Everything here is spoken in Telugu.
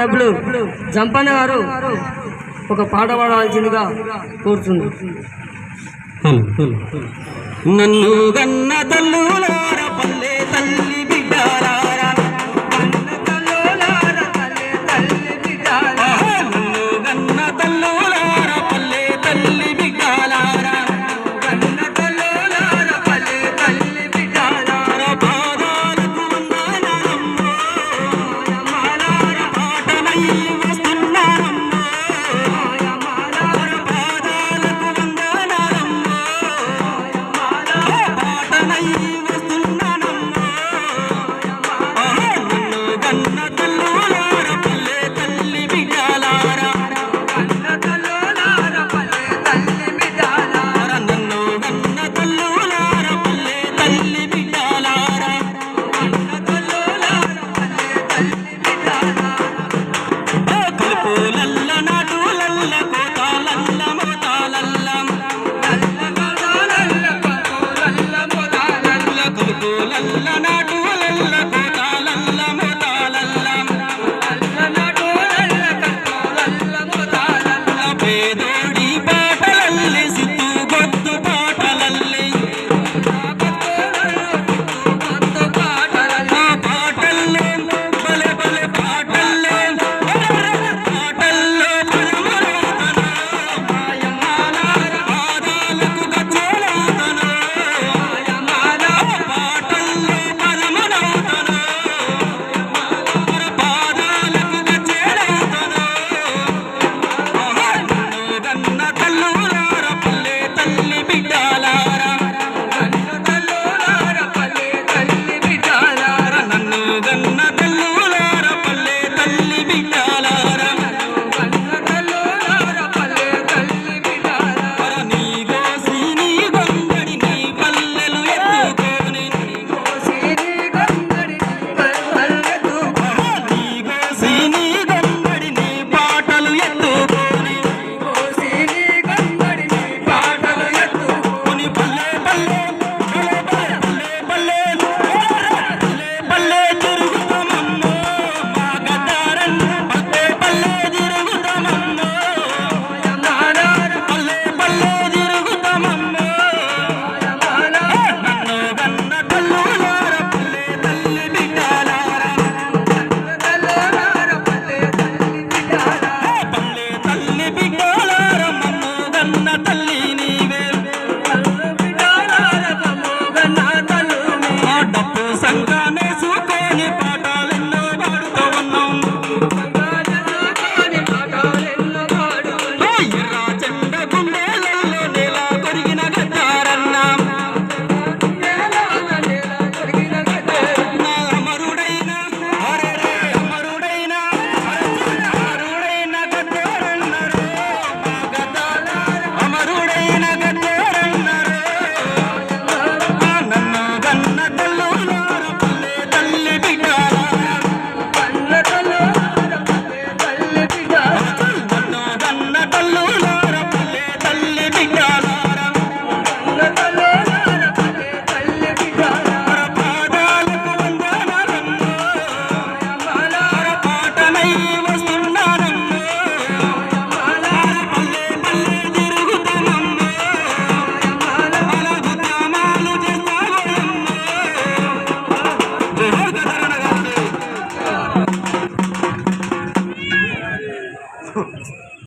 సభ్యులు జంపన్న గారు ఒక పాట పాడాల్సిందిగా కోరుతున్నారు నన్ను గన్న తల్లులార తల్లి బిడ్డారా Thank you.